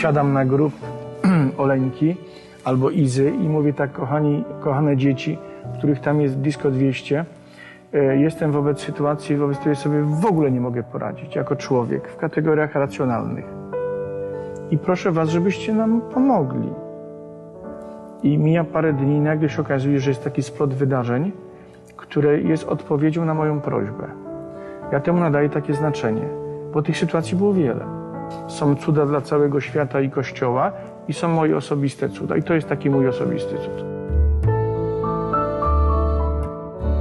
siadam na grób Oleńki albo Izy i mówię tak, kochani, kochane dzieci, których tam jest blisko 200, e, jestem wobec sytuacji, wobec której sobie w ogóle nie mogę poradzić jako człowiek w kategoriach racjonalnych. I proszę Was, żebyście nam pomogli. I mija parę dni nagle się okazuje, że jest taki splot wydarzeń, które jest odpowiedzią na moją prośbę. Ja temu nadaję takie znaczenie, bo tych sytuacji było wiele. Są cuda dla całego świata i Kościoła i są moje osobiste cuda. I to jest taki mój osobisty cud.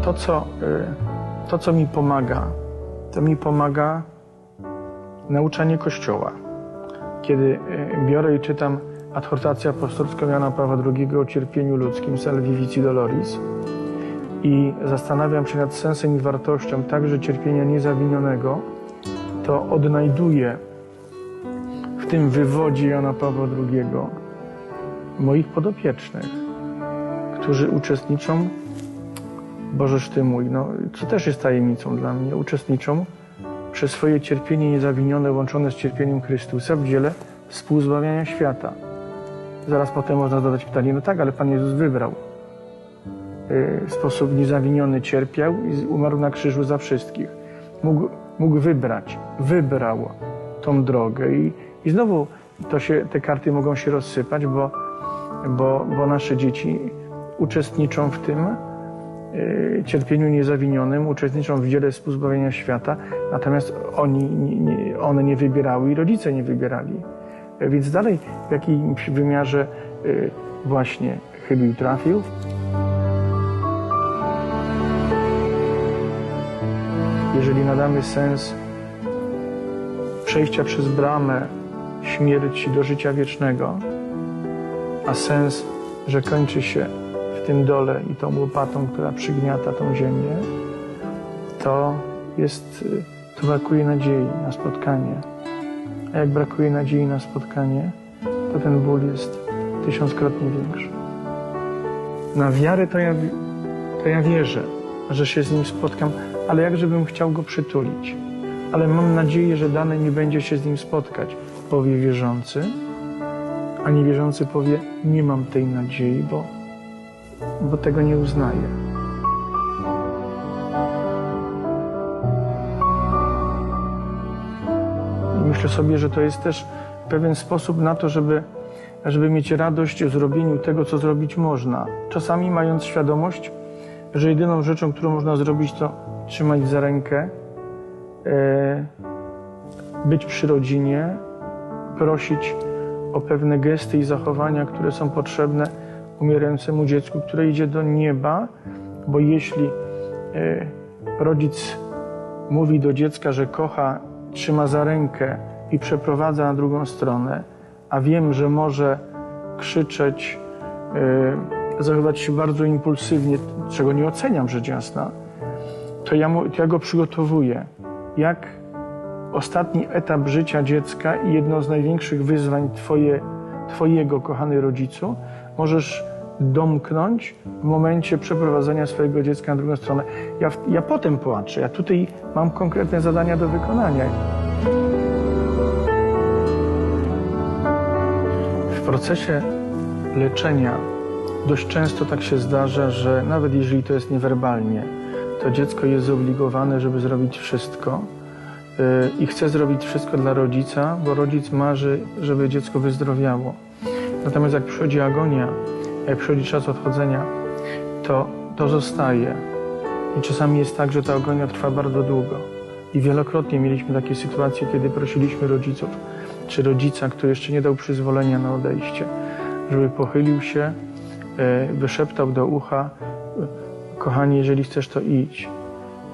To, co, y, to, co mi pomaga, to mi pomaga nauczanie Kościoła. Kiedy y, biorę i czytam adhortację apostolską Jana Pawła II o cierpieniu ludzkim, Salvi Vici Doloris, i zastanawiam się nad sensem i wartością także cierpienia niezawinionego, to odnajduję tym wywodzie Jana Pawła II moich podopiecznych, którzy uczestniczą, Bożeż Ty mój, no, co też jest tajemnicą dla mnie, uczestniczą przez swoje cierpienie niezawinione, łączone z cierpieniem Chrystusa w dziele współzbawiania świata. Zaraz potem można zadać pytanie, no tak, ale Pan Jezus wybrał w sposób niezawiniony cierpiał i umarł na krzyżu za wszystkich. Mógł, mógł wybrać, wybrał tą drogę i, i znowu to się, te karty mogą się rozsypać, bo, bo, bo nasze dzieci uczestniczą w tym y, cierpieniu niezawinionym, uczestniczą w dziele współzbawienia świata, natomiast oni, nie, one nie wybierały i rodzice nie wybierali. Więc dalej w jakimś wymiarze y, właśnie chybił trafił. jeżeli nadamy sens przejścia przez bramę śmierci do życia wiecznego, a sens, że kończy się w tym dole i tą łopatą, która przygniata tą ziemię, to jest, to brakuje nadziei na spotkanie. A jak brakuje nadziei na spotkanie, to ten ból jest tysiąckrotnie większy. Na wiarę to ja, to ja wierzę, że się z nim spotkam, ale jakże bym chciał go przytulić. Ale mam nadzieję, że dane nie będzie się z nim spotkać, powie wierzący, a niewierzący powie, nie mam tej nadziei, bo, bo tego nie uznaję. I myślę sobie, że to jest też pewien sposób na to, żeby, żeby mieć radość w zrobieniu tego, co zrobić można. Czasami mając świadomość, że jedyną rzeczą, którą można zrobić, to trzymać za rękę, e, być przy rodzinie, prosić o pewne gesty i zachowania, które są potrzebne umierającemu dziecku, które idzie do nieba, bo jeśli e, rodzic mówi do dziecka, że kocha, trzyma za rękę i przeprowadza na drugą stronę, a wiem, że może krzyczeć, e, zachowywać się bardzo impulsywnie, czego nie oceniam rzecz jasna, to ja, mu, to ja go przygotowuję. Jak ostatni etap życia dziecka i jedno z największych wyzwań twoje, Twojego, kochany rodzicu, możesz domknąć w momencie przeprowadzenia swojego dziecka na drugą stronę. Ja, ja potem płaczę, ja tutaj mam konkretne zadania do wykonania. W procesie leczenia dość często tak się zdarza, że nawet jeżeli to jest niewerbalnie, to dziecko jest zobligowane, żeby zrobić wszystko i chce zrobić wszystko dla rodzica, bo rodzic marzy, żeby dziecko wyzdrowiało. Natomiast jak przychodzi agonia, jak przychodzi czas odchodzenia, to to zostaje. I czasami jest tak, że ta agonia trwa bardzo długo. I wielokrotnie mieliśmy takie sytuacje, kiedy prosiliśmy rodziców, czy rodzica, który jeszcze nie dał przyzwolenia na odejście, żeby pochylił się, y, wyszeptał do ucha, kochani, jeżeli chcesz, to idź,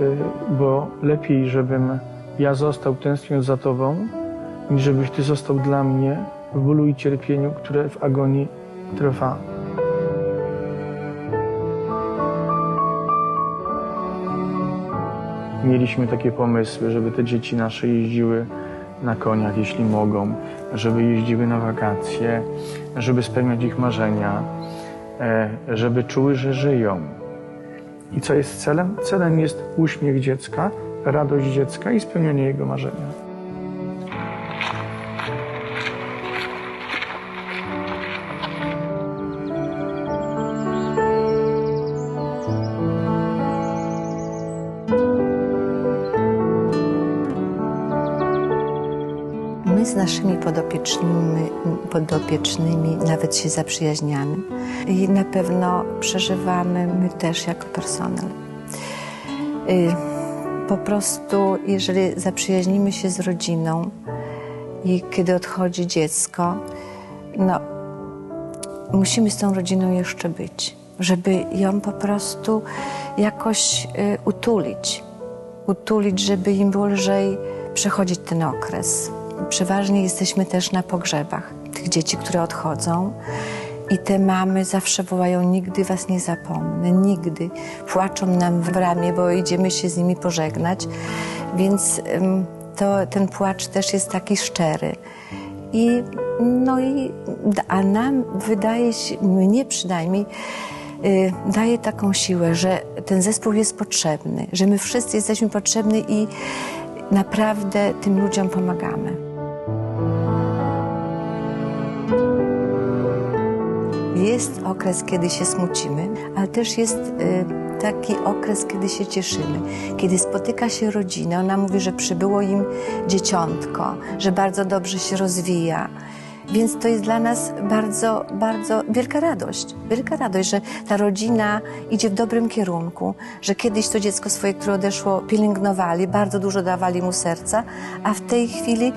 y, bo lepiej, żebym ja został tęskniąc za Tobą, niż żebyś Ty został dla mnie w bólu i cierpieniu, które w agonii trwa. Mieliśmy takie pomysły, żeby te dzieci nasze jeździły na koniach, jeśli mogą, żeby jeździły na wakacje, żeby spełniać ich marzenia, e, żeby czuły, że żyją. I co jest celem? Celem jest uśmiech dziecka, radość dziecka i spełnienie jego marzenia. My z naszymi podopiecznymi, podopiecznymi nawet się zaprzyjaźniamy i na pewno przeżywamy my też jako personel. Y, po prostu, jeżeli zaprzyjaźnimy się z rodziną i kiedy odchodzi dziecko, no, musimy z tą rodziną jeszcze być, żeby ją po prostu jakoś y, utulić. Utulić, żeby im było lżej przechodzić ten okres. Przeważnie jesteśmy też na pogrzebach tych dzieci, które odchodzą. I te mamy zawsze wołają: Nigdy was nie zapomnę, nigdy. Płaczą nam w ramię, bo idziemy się z nimi pożegnać. Więc to, ten płacz też jest taki szczery. I, no i, a nam wydaje się, mnie przynajmniej, y, daje taką siłę, że ten zespół jest potrzebny, że my wszyscy jesteśmy potrzebni i naprawdę tym ludziom pomagamy. Jest okres, kiedy się smucimy, ale też jest y, taki okres, kiedy się cieszymy. Kiedy spotyka się rodzina, ona mówi, że przybyło im dzieciątko, że bardzo dobrze się rozwija. Więc to jest dla nas bardzo, bardzo wielka radość. Wielka radość, że ta rodzina idzie w dobrym kierunku, że kiedyś to dziecko swoje, które odeszło, pielęgnowali, bardzo dużo dawali mu serca, a w tej chwili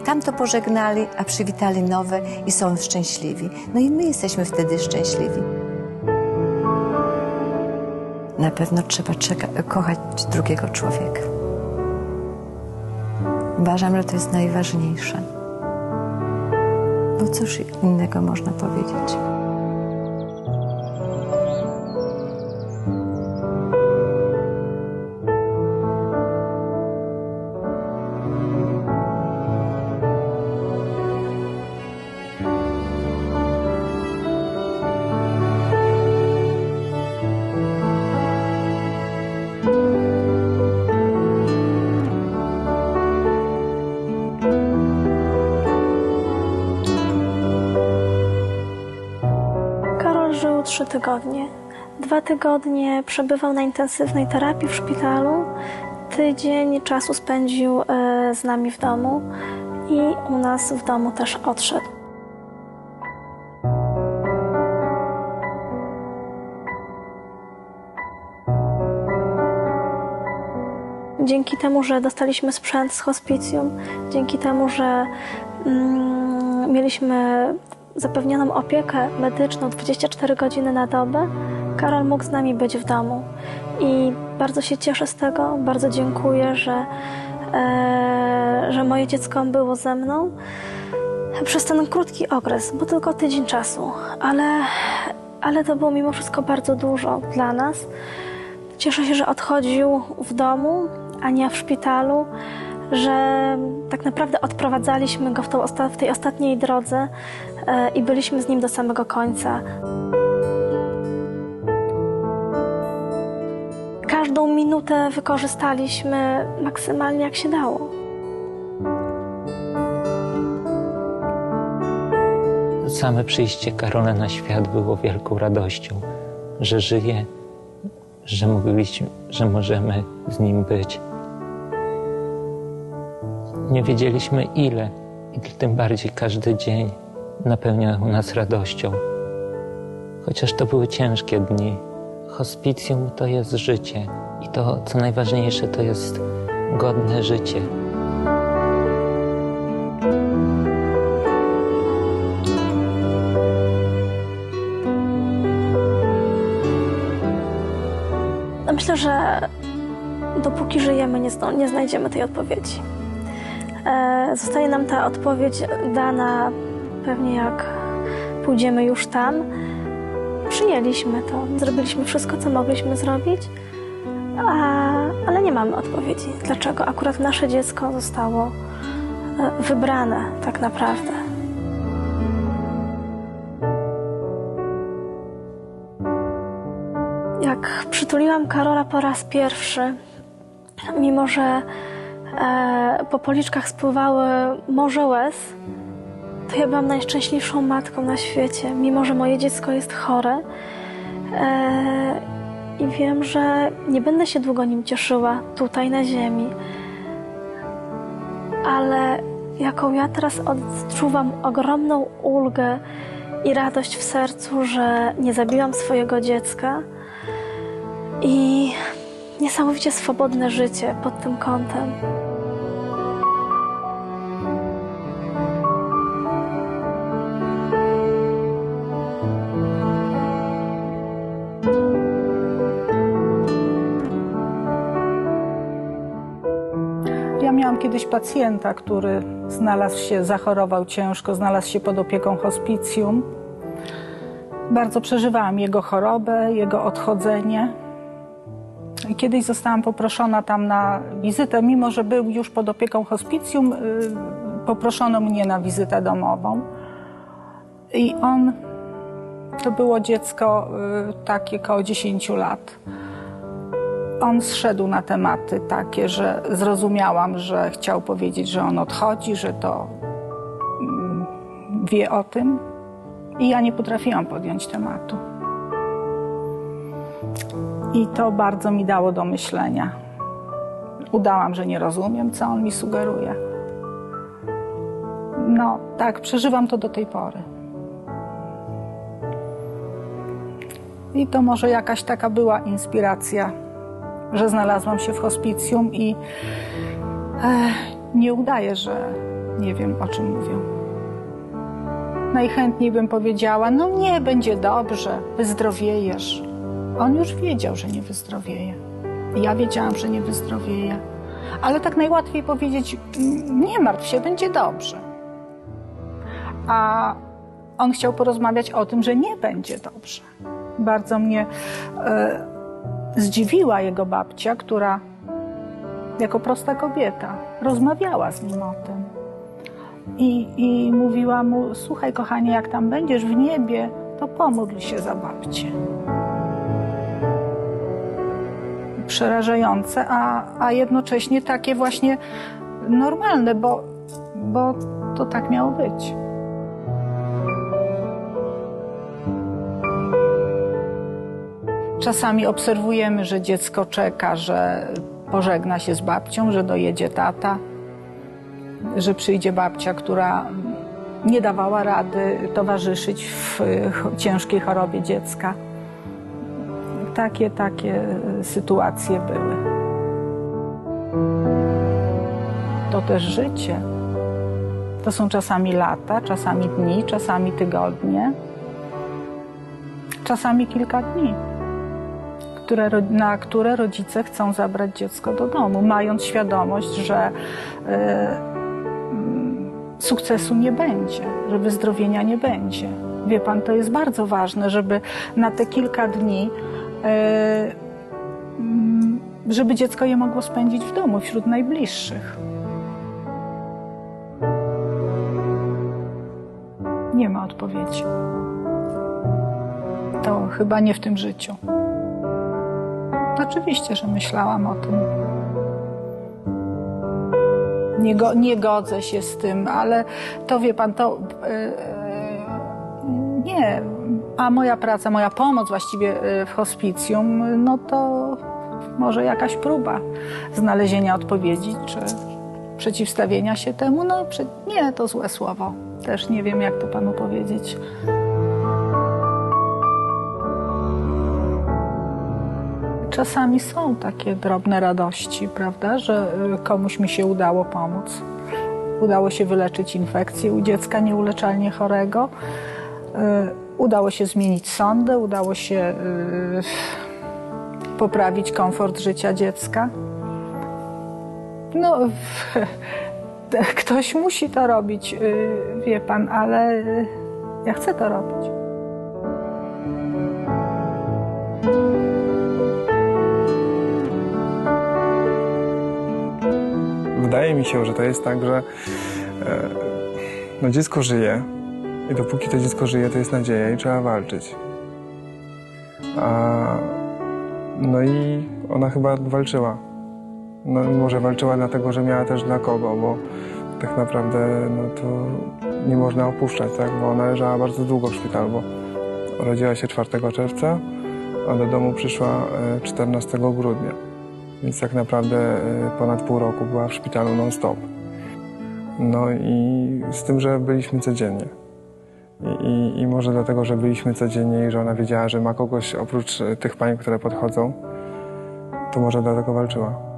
tam to pożegnali, a przywitali nowe i są szczęśliwi. No i my jesteśmy wtedy szczęśliwi. Na pewno trzeba kochać drugiego człowieka. Uważam, że to jest najważniejsze. Bo cóż innego można powiedzieć? Trzy tygodnie. Dwa tygodnie przebywał na intensywnej terapii w szpitalu. Tydzień czasu spędził e, z nami w domu i u nas w domu też odszedł. Dzięki temu, że dostaliśmy sprzęt z hospicjum, dzięki temu, że mm, mieliśmy zapewnioną opiekę medyczną 24 godziny na dobę, Karol mógł z nami być w domu. I bardzo się cieszę z tego, bardzo dziękuję, że, e, że moje dziecko było ze mną przez ten krótki okres, bo tylko tydzień czasu, ale, ale to było mimo wszystko bardzo dużo dla nas. Cieszę się, że odchodził w domu, a nie w szpitalu, że tak naprawdę odprowadzaliśmy go w, tą w tej ostatniej drodze e, i byliśmy z nim do samego końca. Każdą minutę wykorzystaliśmy maksymalnie jak się dało. Same przyjście Karola na świat było wielką radością, że żyje, że mogliśmy, że możemy z nim być. Nie wiedzieliśmy ile i tym bardziej każdy dzień napełniał nas radością. Chociaż to były ciężkie dni, hospicjum to jest życie i to, co najważniejsze, to jest godne życie. No Myślę, że dopóki żyjemy, nie, nie znajdziemy tej odpowiedzi. E, zostanie nam ta odpowiedź dana pewnie jak pójdziemy już tam. Przyjęliśmy to, zrobiliśmy wszystko, co mogliśmy zrobić, a, ale nie mamy odpowiedzi. Dlaczego akurat nasze dziecko zostało e, wybrane tak naprawdę? Jak przytuliłam Karola po raz pierwszy, mimo że e, po policzkach spływały morze łez, to ja byłam najszczęśliwszą matką na świecie, mimo że moje dziecko jest chore. E, I wiem, że nie będę się długo nim cieszyła tutaj na ziemi. Ale jaką ja teraz odczuwam ogromną ulgę i radość w sercu, że nie zabiłam swojego dziecka i niesamowicie swobodne życie pod tym kątem. Kiedyś pacjenta, który znalazł się, zachorował ciężko, znalazł się pod opieką hospicjum. Bardzo przeżywałam jego chorobę, jego odchodzenie. Kiedyś zostałam poproszona tam na wizytę, mimo że był już pod opieką hospicjum, y, poproszono mnie na wizytę domową. I on, to było dziecko y, takie koło 10 lat on zszedł na tematy takie, że zrozumiałam, że chciał powiedzieć, że on odchodzi, że to mm, wie o tym. I ja nie potrafiłam podjąć tematu. I to bardzo mi dało do myślenia. Udałam, że nie rozumiem, co on mi sugeruje. No, tak, przeżywam to do tej pory. I to może jakaś taka była inspiracja że znalazłam się w hospicjum i eh, nie udaję, że nie wiem o czym mówię. Najchętniej bym powiedziała: No nie, będzie dobrze, wyzdrowiejesz. On już wiedział, że nie wyzdrowieje. Ja wiedziałam, że nie wyzdrowieje. Ale tak najłatwiej powiedzieć: "Mm, Nie martw się, będzie dobrze. A on chciał porozmawiać o tym, że nie będzie dobrze. Bardzo mnie. e, zdziwiła jego babcia, która jako prosta kobieta rozmawiała z nim o tym. I, I mówiła mu: Słuchaj, kochanie, jak tam będziesz w niebie, to pomódl się za babcię. Przerażające, a, a jednocześnie takie właśnie normalne, bo, bo to tak miało być. Czasami obserwujemy, że dziecko czeka, że pożegna się z babcią, że dojedzie tata, że przyjdzie babcia, która nie dawała rady towarzyszyć w ciężkiej chorobie dziecka. Takie, takie sytuacje były. To też życie. To są czasami lata, czasami dni, czasami tygodnie, czasami kilka dni które, na które rodzice chcą zabrać dziecko do domu, mając świadomość, że mm, sukcesu nie będzie, że wyzdrowienia nie będzie. Wie pan, to jest bardzo ważne, żeby na te kilka dni, mm, żeby dziecko je mogło spędzić w domu, wśród najbliższych. Nie ma odpowiedzi. To chyba nie w tym życiu. Oczywiście, że myślałam o tym. Nie, go, nie godzę się z tym, ale to wie pan, to yy, nie. A moja praca, moja pomoc właściwie yy, w hospicjum, no to może jakaś próba znalezienia odpowiedzi, czy przeciwstawienia się temu. No nie, to złe słowo. Też nie wiem, jak to panu powiedzieć. Czasami są takie drobne radości, prawda, że y, komuś mi się udało pomóc. Udało się wyleczyć infekcję u dziecka nieuleczalnie chorego. Y, Udało się zmienić sądę, udało się y, poprawić komfort życia dziecka. No, ktoś musi to robić, wie pan, ale ja chcę to robić. Wydaje mi się, że to jest tak, że e, no dziecko żyje i dopóki to dziecko żyje, to jest nadzieja i trzeba walczyć. A, no i ona chyba walczyła. No, może walczyła dlatego, że miała też dla kogo, bo tak naprawdę no to nie można opuszczać, tak? bo ona leżała bardzo długo w szpitalu, bo urodziła się 4 czerwca, a do domu przyszła e, 14 grudnia. Więc tak naprawdę e, ponad pół roku była w szpitalu non-stop. No i z tym, że byliśmy codziennie. I, i, I może dlatego, że byliśmy codziennie i że ona wiedziała, że ma kogoś oprócz e, tych pań, które podchodzą, to może dlatego walczyła.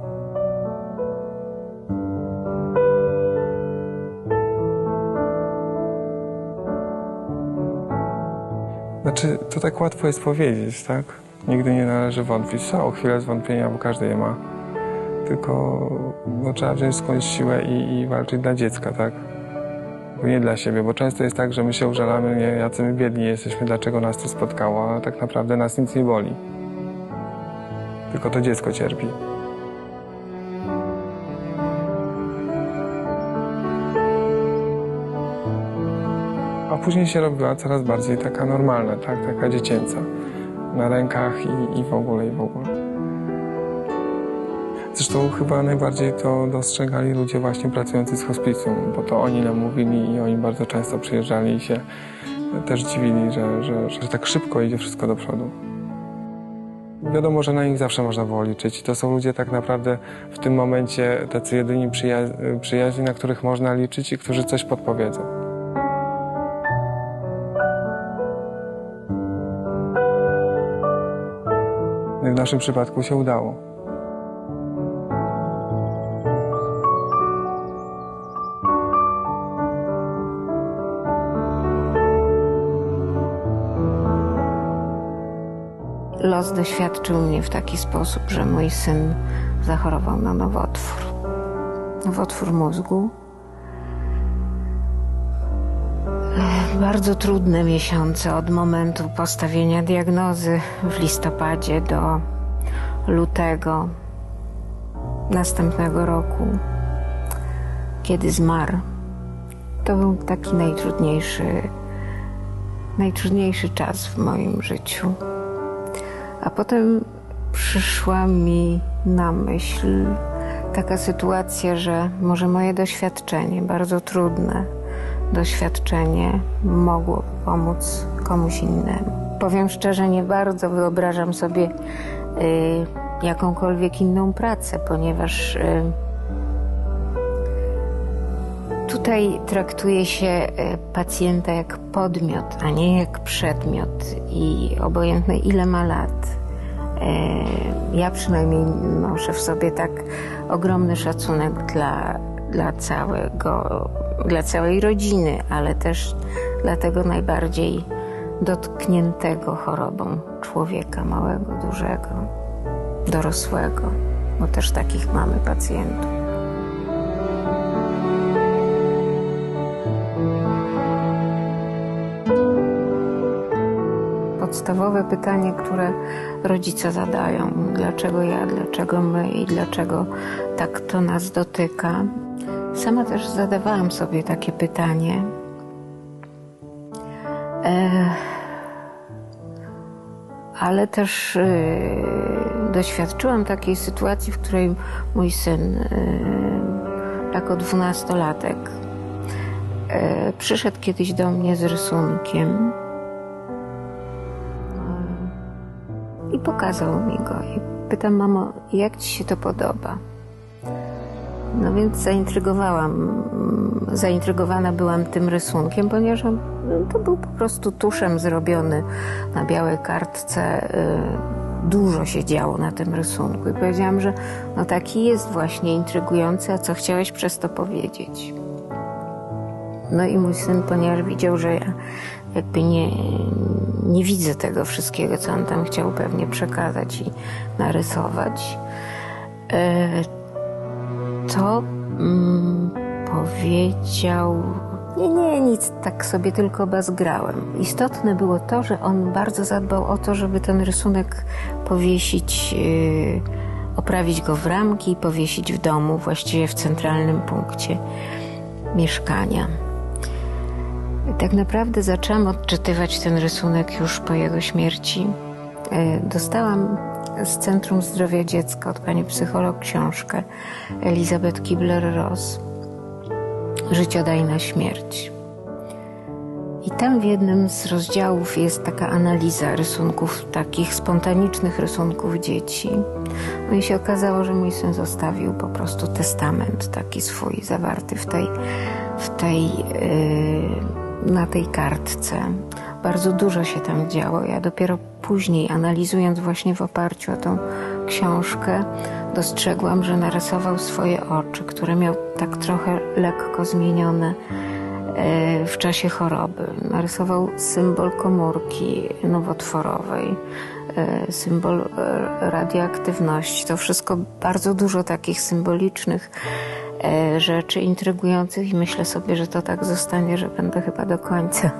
Znaczy, to tak łatwo jest powiedzieć, tak? Nigdy nie należy wątpić. Są chwile zwątpienia, bo każdy je ma. Tylko no, trzeba wziąć skądś siłę i, i walczyć dla dziecka, tak? Nie dla siebie, bo często jest tak, że my się użalamy, nie, jacy my biedni jesteśmy, dlaczego nas to spotkało, a tak naprawdę nas nic nie boli. Tylko to dziecko cierpi. A później się robiła coraz bardziej taka normalna, tak? Taka dziecięca. Na rękach i, i w ogóle, i w ogóle. Zresztą chyba najbardziej to dostrzegali ludzie właśnie pracujący z hospicjum, bo to oni nam mówili i oni bardzo często przyjeżdżali i się też dziwili, że, że, że tak szybko idzie wszystko do przodu. Wiadomo, że na nich zawsze można było liczyć. To są ludzie tak naprawdę w tym momencie tacy jedyni przyja- przyjaźni, na których można liczyć i którzy coś podpowiedzą. W naszym przypadku się udało. Los doświadczył mnie w taki sposób, że mój syn zachorował na nowotwór. Nowotwór mózgu. Bardzo trudne miesiące od momentu postawienia diagnozy w listopadzie do lutego następnego roku, kiedy zmarł. To był taki najtrudniejszy, najtrudniejszy czas w moim życiu. A potem przyszła mi na myśl taka sytuacja, że może moje doświadczenie, bardzo trudne doświadczenie, mogło pomóc komuś innemu. Powiem szczerze, nie bardzo wyobrażam sobie y, jakąkolwiek inną pracę, ponieważ y, tutaj traktuje się y, pacjenta jak podmiot, a nie jak przedmiot i obojętne ile ma lat. Y, Ja przynajmniej noszę w sobie tak ogromny szacunek dla, dla całego, dla całej rodziny, ale też dla tego najbardziej dotkniętego chorobą człowieka, małego, dużego, dorosłego, bo też takich mamy pacjentów. Podstawowe pytanie, które rodzice zadają: dlaczego ja, dlaczego my i dlaczego tak to nas dotyka. Sama też zadawałam sobie takie pytanie. Ale też e, doświadczyłam takiej sytuacji, w której mój syn, e, jako dwunastolatek, e, przyszedł kiedyś do mnie z rysunkiem i pokazał mi go. I pytam, mamo, jak ci się to podoba? No więc zaintrygowałam, zaintrygowana byłam tym rysunkiem, ponieważ on, no, to był po prostu tuszem zrobiony na białej kartce. y, Dużo się działo na tym rysunku i powiedziałam, że no taki jest właśnie intrygujący, a co chciałeś przez to powiedzieć? No i mój syn, ponieważ widział, że ja jakby nie, nie widzę tego wszystkiego, co on tam chciał pewnie przekazać i narysować, y, to mm, powiedział: Nie, nie, nic, tak sobie tylko bazgrałem. Istotne było to, że on bardzo zadbał o to, żeby ten rysunek powiesić, yy, oprawić go w ramki i powiesić w domu, właściwie w centralnym punkcie mieszkania. Tak naprawdę zaczęłam odczytywać ten rysunek już po jego śmierci. Yy, Dostałam z Centrum Zdrowia Dziecka od pani psycholog książkę Elizabeth Kibler-Ross Życiodajna śmierć. I tam w jednym z rozdziałów jest taka analiza rysunków, takich spontanicznych rysunków dzieci. No i się okazało, że mój syn zostawił po prostu testament taki swój zawarty w tej, w tej, yy, na tej kartce. Bardzo dużo się tam działo. Ja dopiero później, analizując właśnie w oparciu o tą książkę, dostrzegłam, że narysował swoje oczy, które miał tak trochę lekko zmienione e, w czasie choroby. Narysował symbol komórki nowotworowej, e, symbol e, radioaktywności. To wszystko bardzo dużo takich symbolicznych rzeczy intrygujących i myślę sobie, że to tak zostanie, że będę chyba do końca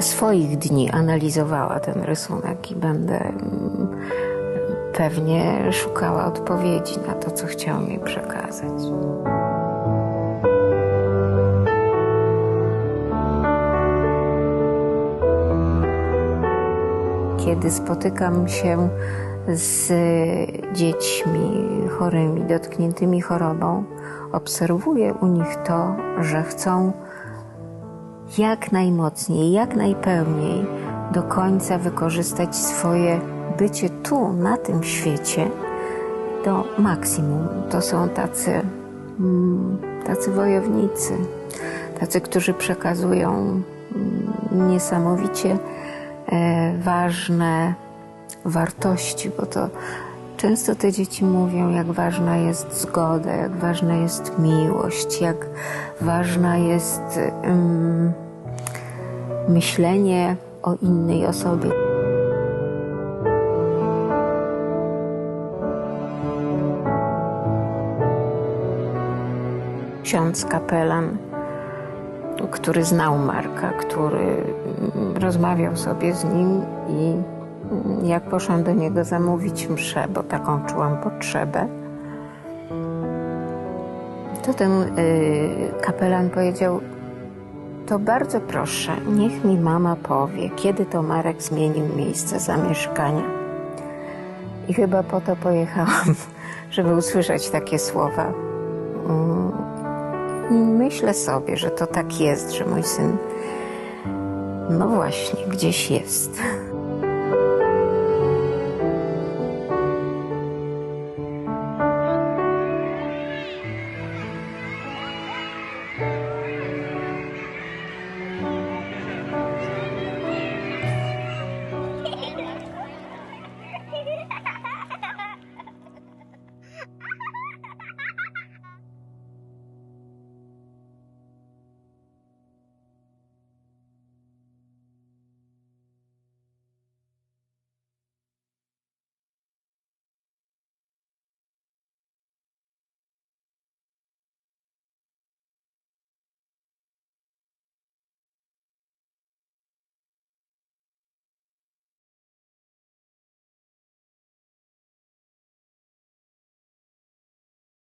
swoich dni analizowała ten rysunek i będę mm, pewnie szukała odpowiedzi na to, co chciał mi przekazać. Kiedy spotykam się z dziećmi chorymi, dotkniętymi chorobą, obserwuję u nich to, że chcą jak najmocniej, jak najpełniej do końca wykorzystać swoje bycie tu, na tym świecie, do maksimum. To są tacy, mm, tacy wojownicy, tacy, którzy przekazują mm, niesamowicie e, ważne wartości, bo to często te dzieci mówią, jak ważna jest zgoda, jak ważna jest miłość, jak ważna jest um, myślenie o innej osobie. Ksiądz kapelan, który znał Marka, który rozmawiał sobie z nim i jak poszłam do niego zamówić mszę, bo taką czułam potrzebę, to ten y, kapelan powiedział: To bardzo proszę, niech mi mama powie, kiedy to Marek zmienił miejsce zamieszkania. I chyba po to pojechałam, żeby usłyszeć takie słowa. Mm, I myślę sobie, że to tak jest, że mój syn, no właśnie, gdzieś jest.